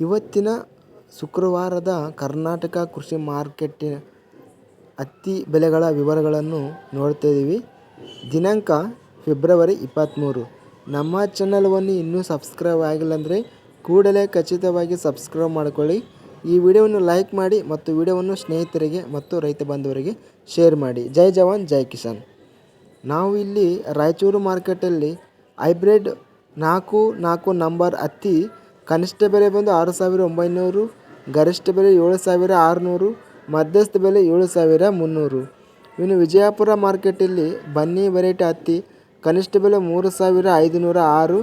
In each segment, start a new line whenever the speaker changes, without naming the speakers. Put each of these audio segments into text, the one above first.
ಇವತ್ತಿನ ಶುಕ್ರವಾರದ ಕರ್ನಾಟಕ ಕೃಷಿ ಮಾರ್ಕೆಟ್ ಹತ್ತಿ ಬೆಲೆಗಳ ವಿವರಗಳನ್ನು ನೋಡ್ತಾ ಇದ್ದೀವಿ ದಿನಾಂಕ ಫೆಬ್ರವರಿ ಇಪ್ಪತ್ತ್ಮೂರು ನಮ್ಮ ಚಾನಲ್ವನ್ನು ಇನ್ನೂ ಸಬ್ಸ್ಕ್ರೈಬ್ ಆಗಿಲ್ಲ ಅಂದರೆ ಕೂಡಲೇ ಖಚಿತವಾಗಿ ಸಬ್ಸ್ಕ್ರೈಬ್ ಮಾಡಿಕೊಳ್ಳಿ. ಈ ವಿಡಿಯೋವನ್ನು ಲೈಕ್ ಮಾಡಿ ಮತ್ತು ವಿಡಿಯೋವನ್ನು ಸ್ನೇಹಿತರಿಗೆ ಮತ್ತು ರೈತ ಬಾಂಧವರಿಗೆ ಶೇರ್ ಮಾಡಿ. ಜೈ ಜವಾನ್, ಜೈ ಕಿಸಾನ್. ನಾವು ಇಲ್ಲಿ ರಾಯಚೂರು ಮಾರ್ಕೆಟಲ್ಲಿ ಹೈಬ್ರಿಡ್ ನಾಲ್ಕು ನಾಲ್ಕು ನಂಬರ್ ಹತ್ತಿ ಕನಿಷ್ಠ ಬೆಲೆ ಬಂದು ಆರು ಸಾವಿರ ಒಂಬೈನೂರು, ಗರಿಷ್ಠ ಬೆಲೆ ಏಳು ಸಾವಿರ ಆರುನೂರು, ಮಧ್ಯಸ್ಥ ಬೆಲೆ ಏಳು ಸಾವಿರ ಮುನ್ನೂರು. ಇನ್ನು ವಿಜಯಪುರ ಮಾರ್ಕೆಟಲ್ಲಿ ಬನ್ನಿ ವೆರೈಟಿ ಹತ್ತಿ ಕನಿಷ್ಠ ಬೆಲೆ ಮೂರು ಸಾವಿರ ಐದುನೂರ ಆರು,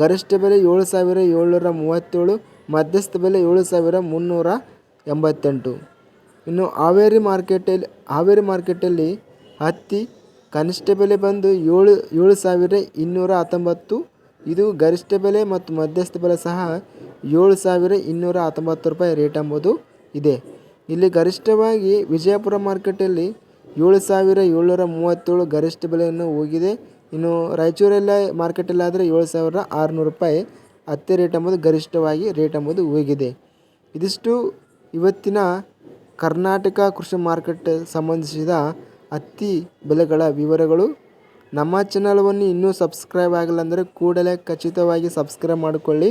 ಗರಿಷ್ಠ ಬೆಲೆ ಏಳು ಸಾವಿರ ಏಳ್ನೂರ ಮೂವತ್ತೇಳು, ಮಧ್ಯಸ್ಥ ಬೆಲೆ ಏಳು ಸಾವಿರ ಮುನ್ನೂರ ಎಂಬತ್ತೆಂಟು. ಇನ್ನು ಹಾವೇರಿ ಮಾರ್ಕೆಟಲ್ಲಿ ಹಾವೇರಿ ಮಾರ್ಕೆಟಲ್ಲಿ ಹತ್ತಿ ಕನಿಷ್ಠ ಬೆಲೆ ಬಂದು ಏಳು ಏಳು ಸಾವಿರ ಇನ್ನೂರ ಹತ್ತೊಂಬತ್ತು. ಇದು ಗರಿಷ್ಠ ಬೆಲೆ ಮತ್ತು ಮಧ್ಯಸ್ಥ ಬೆಲೆ ಸಹ ಏಳು ಸಾವಿರ ಇನ್ನೂರ ಹತ್ತೊಂಬತ್ತು ರೂಪಾಯಿ ರೇಟ್ ಎಂಬುದು ಇದೆ. ಇಲ್ಲಿ ಗರಿಷ್ಠವಾಗಿ ವಿಜಯಪುರ ಮಾರ್ಕೆಟಲ್ಲಿ ಏಳು ಸಾವಿರ ಏಳ್ನೂರ ಮೂವತ್ತೇಳು ಗರಿಷ್ಠ ಬೆಲೆಯನ್ನು ಹೋಗಿದೆ. ಇನ್ನು ರಾಯಚೂರಲ್ಲ ಮಾರ್ಕೆಟಲ್ಲಾದರೆ ಏಳು ಸಾವಿರ ಆರುನೂರು ರೂಪಾಯಿ ಹತ್ತಿ ರೇಟ್ ಎಂಬುದು ಗರಿಷ್ಠವಾಗಿ ರೇಟ್ ಎಂಬುದು ಹೋಗಿದೆ. ಇದಿಷ್ಟು ಇವತ್ತಿನ ಕರ್ನಾಟಕ ಕೃಷಿ ಮಾರ್ಕೆಟ್ ಸಂಬಂಧಿಸಿದ ಹತ್ತಿ ಬೆಲೆಗಳ ವಿವರಗಳು. ನಮ್ಮ ಚಾನಲ್ವನ್ನು ಇನ್ನೂ ಸಬ್ಸ್ಕ್ರೈಬ್ ಆಗಿಲ್ಲ ಅಂದರೆ ಕೂಡಲೇ ಖಚಿತವಾಗಿ ಸಬ್ಸ್ಕ್ರೈಬ್ ಮಾಡಿಕೊಳ್ಳಿ.